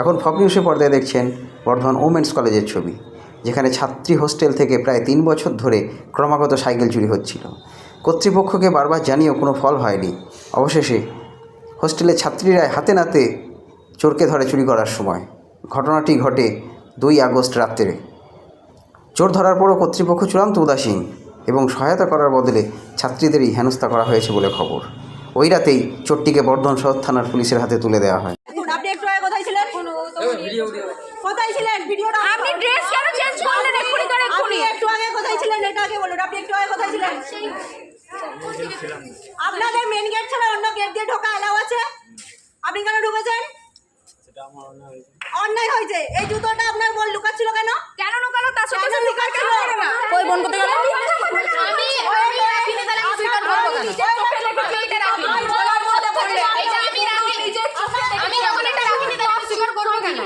এখন ফক পর্দায় দেখছেন বর্ধমান ওমেন্স কলেজের ছবি, যেখানে ছাত্রী হোস্টেল থেকে প্রায় তিন বছর ধরে ক্রমাগত সাইকেল চুরি হচ্ছিল। কর্তৃপক্ষকে বারবার জানিয়েও কোনো ফল হয়নি। অবশেষে হোস্টেলের ছাত্রীরা হাতে নাতে চোরকে ধরে চুরি করার সময়। ঘটনাটি ঘটে দুই আগস্ট রাত্রে। চোর ধরার পরও কর্তৃপক্ষ চূড়ান্ত উদাসীন এবং সহায়তা করার বদলে ছাত্রীদেরই হেনস্থা করা হয়েছে বলে খবর। ওই রাতেই চোরটিকে বর্ধমান শহর থানার পুলিশের হাতে তুলে দেওয়া হয় দেখুন আপনি একটু আগে কোথায় ছিলেন কোথায় ছিলেন? ভিডিওটা আপনি ড্রেস কেন চেঞ্জ করলেন? এক্ষুনি করে এক্ষুনি। একটু আগে কোথায় ছিলেন? এটা আগে বলুন আপনি একটু আগে কোথায় ছিলেন? আপনাদের মেন গেট ছাড়া অন্য গেট দিয়ে ঢোকা এলাও আছে? আপনি কেন ঢুকেছেন? অন্যায় হয়েছে। এই জুতোটা আপনার বল লুকাচ্ছিল কেন? কেন নুকালো তার সাথে লুকাচ্ছিল? কই বোন কোথায় গেল? আমি আমি রাখিনি তাহলে আমি স্বীকার করব কেন নিজের চোখে দেখেছি এটা রাখিনি বলার মধ্যে পড়লে এটা আমি রাখিনি নিজের চোখে আমি যখন এটা রাখিনি তাহলে আমি স্বীকার করব কেন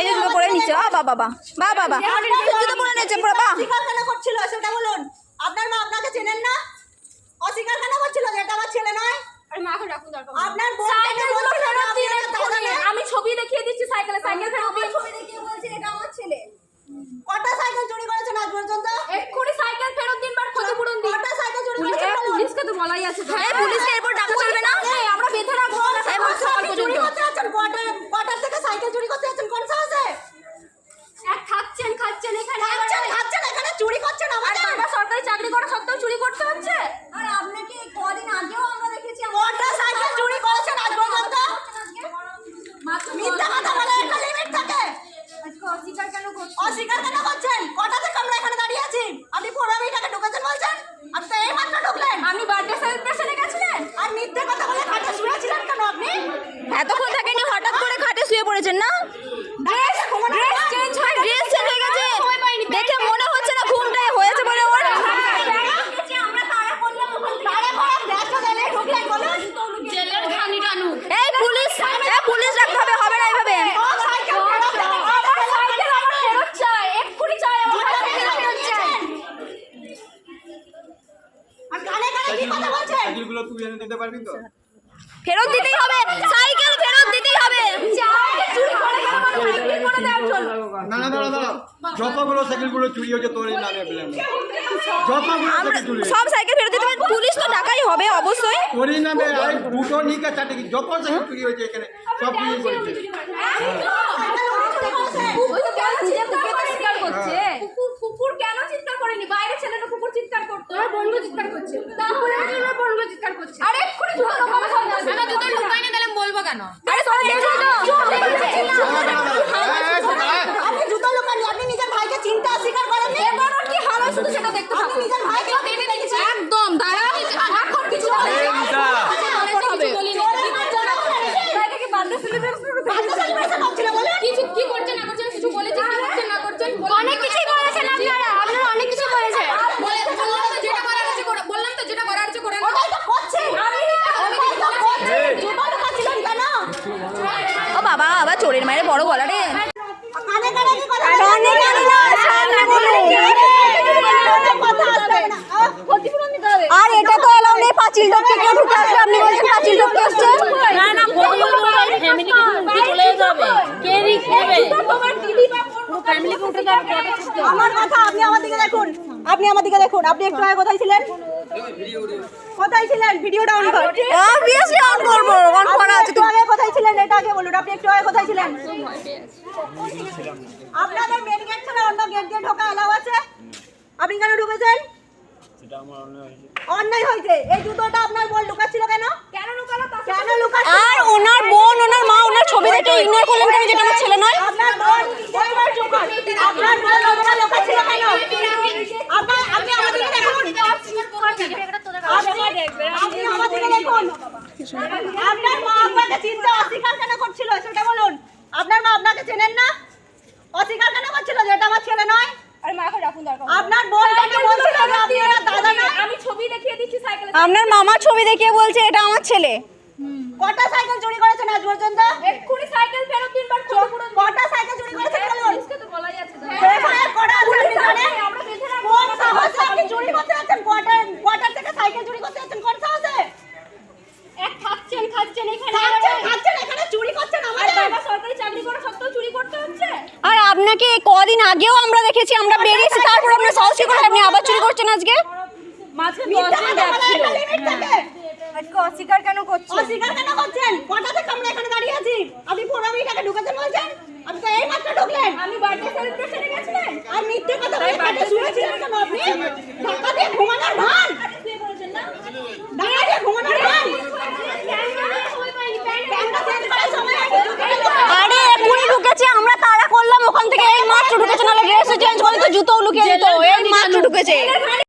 এই যে জুতো পরে নিচ্ছে বা বাবা বা বা বাবা জুতো পরে নিচ্ছে পুরো বা অস্বীকার করছিল সেটা বলুন। আপনার মা আপনাকে চেনেন না? অস্বীকার করছিল যে এটা আমার ছেলে নয়। আরে মাকে ডাকুন দরকার নেই। আপনার বোন সাইকেলগুলো বলছিল ফেরত আপনি দিন একটা দাদা এক্ষুনি। না। আমি ছবি দেখিয়ে দিচ্ছি সাইকেলে সাইকেল ফেরত দিন ছবি দেখিয়ে বলছে এটা আমার ছেলে। কটা সাইকেল চুরি করেছেন আজ পর্যন্ত? এক্ষুনি সাইকেল ফেরত দিন বার ক্ষতিপূরণ দিন। কটা সাইকেল চুরি করেছেন পুলিশকে তো বলাই আছে তো। পুলিশকে এরপর ডাকা চলবে না। আমরা বেঁধে রাখব। সকাল পর্যন্ত যাচ্ছেন কটার কটার থেকে সাইকেল চুরি করতে যাচ্ছেন কোন সাহসে এক খাচ্ছেন খাচ্ছেন এখানে খাচ্ছেন খাচ্ছেন এখানে চুরি করছেন আর আমাদের বাবা সরকারি চাকরি করা সত্ত্বেও চুরি করতে হচ্ছে আর আপনাকে কদিন আগেও আমরা দেখেছি কটা সাইকেল চুরি করেছেন আজ পর্যন্ত কথা বলে একটা লিমিট থাকে। অস্বীকার কেন করছে? অস্বীকার কেন করছেন কটা থেকে আমরা এখানে দাঁড়িয়ে আছি আপনি পনেরো মিনিট আগে ঢুকেছেন বলছেন আপনি তো এই মাত্র ঢুকলেন আপনি বার্থডে সেলিব্রেশনে গেছিলেন আর মিথ্যে কথা বলে খাটে শুয়েছিলেন কেন আপনি এতক্ষণ থাকেনি হঠাৎ করে খাটে শুয়ে পড়েছেন না ড্রেস ড্রেস চেঞ্জ হয় ড্রেস চেঞ্জ হয়ে গেছে সময় পাইনি দেখে মনে হচ্ছে না ঘুমটাই হয়েছে বলে ওর আমরা তাড়া করলাম ওখান থেকে। তারে পরে ড্রেসটা দিলে ঢুকলেন বলুন জেলের ঘানি টানু এই পুলিশ এই পুলিশ রাখতে হবে হবে না এইভাবে ও সাইকেল ফেরত দেন। আমার সাইকেল আমার ফেরত চাই এক্ষুনি চাই আমার সাইকেল ফেরত চাই আর কানে কানে কি কথা বলছেন সাইকেলগুলো তুই এনে দিতে পারবি তো? ফেরত দিতেই হবে সাইকেল ফেরত দিতেই হবে। না না দাঁড়া দাঁড়া। যতগুলো সাইকেলগুলো চুরি হয়েছে তোর এই নামে বললাম যতগুলো সাইকেল চুরি সব সাইকেল ফেরত দিতে হবে পুলিশ তো ডাকাই হবে অবশ্যই। তোরই নামে আর দুটো নিকা চারটে কি? যত সাইকেল চুরি হয়েছে এখানে সব চুরি করছে কুকুর কুকুর কেন চিৎকার করেনি বাইরে ছেলেটা কুকুর চিৎকার করতো ওর বন্ধু চিৎকার করছে তারপরে ওর বন্ধু চিৎকার করছে আরে এক্ষুনি জুতো লুকাবে সব না জুতো লুকাইনি তাহলে বলব কেন আরে সবাই দেখছ তো আপনি জুতো লুকাননি আপনি নিজের ভাইকে চিন্তা অস্বীকার করেননি এবার কি হাল হয় শুধু সেটা দেখতে নিজের ভাইকে দেখে দেখেছি একদম দাঁড়া এখন কিছু বলে কি বার্থডে সেলিব্রেশন বাচ্চা celebration হচ্ছিল বলে কিছু কি করছে না করছে কিছু বলেছে কি করছে না করছেন অনেক কিছুই বলেছেন আপনারা আপনারা অনেক কিছু বলেছেন বললাম তো যেটা করার আছে করে বললাম তো যেটা করার আছে করে নাও। ওটাই তো করছে আমি ওটাই তো করছে জুতো লুকাচ্ছিলেন কেন ও বাবা আবার চোরের মায়ের বড় গলা রে কানে কানে কি কথা কানে কানে না, সামনে বলুন। কথা আসবে না ক্ষতিপূরণ দিতে হবে আর এটা তো এলাও নেই পাঁচিল টপকে কেউ ঢুকে আসবে। আপনি বলছেন পাঁচিল টপকে আসছে। না না ফ্যামিলি চলে যাবে কে রিস্ক নেবে তোমার দিদি বা পুরো উঠে যাবে আমার কথা আপনি আমার দিকে দেখুন। আপনি আমার দিকে দেখুন আপনি একটু আগে কোথায় ছিলেন? কোথায় ছিলেন? ভিডিও ডাউন কর। অবভিয়াসলি অন করব অন করা আছে একটু আগে কোথায় ছিলেন? এটা আগে বলুন আপনি একটু আগে কোথায় ছিলেন? আপনাদের মেন গেট ছাড়া অন্য গেট দিয়ে ঢোকা এলাও আছে? আপনি কেন ঢুকেছেন? অন্যায় হয়েছে। এই জুতোটা আপনার বোন লুকাচ্ছিল কেন? কেন লুকালো? কেন লুকাচ্ছিল? আর ওনার বোন ওনার মা ইগনোর করলেন কেন? যেটা আমার ছেলে নয়। আপনার মা আপনাকে চিনতে অস্বীকার কেন করছিল সেটা বলুন আপনার মা আপনাকে চেনেন না অস্বীকার কেন করছিল যে এটা আমার ছেলে নয় আপনার মামার ছবি দেখিয়ে বলছে এটা আমার ছেলে। কটা সাইকেল চুরি করেছেন আজ পর্যন্ত এক্ষুনি সাইকেল ফেরত দিন বার ক্ষতিপূরণ কটা সাইকেল চুরি করেছেন বলুন। পুলিশকে তো বলাই আছে এফআইআর করা আছে আপনি জানেন? আমরা বেঁধে রাখব কোন সাহসে আপনি চুরি করতে যাচ্ছেন? কোয়ার্টার কোয়ার্টার থেকে সাইকেল চুরি করতে যাচ্ছেন? কোন সাহসে? এক খাচ্ছেন খাচ্ছেন এখানে। খাচ্ছেন খাচ্ছেন এখানে? চুরি করছেন আর আমাদের? বাবা আপনাকে এই কদিন আগেও আমরা দেখেছি আমরা বেরিয়েছি তারপর আপনার সাহস কি করে? আপনি আবার চুরি করছেন আজকে? আজকে অস্বীকার কেন করছ অস্বীকার কেন করছেন? কটা থেকে আমরা এখানে দাঁড়িয়ে আছি? আপনি ঢুকেছেন বলছেন? আপনি তো এই মাত্র ঢুকলেন। আমি বার্থডে সেলিব্রেশনে গেছিলেন। আর মিথ্যে কথা বলে কাটে শুনেছিলেন কেন আপনি? ধাক্কা দিয়ে ঘুমানোর ভান। দিয়ে ঘুমানোর ভান। ঢুকে। আরে ঢুকেছে আমরা তাড়া করলাম ওখান থেকে। এই মাত্র ঢুকেছে নাহলে ড্রেসও চেঞ্জ করে তো জুতোও লুকিয়ে দিত। এই মাত্র ঢুকেছে।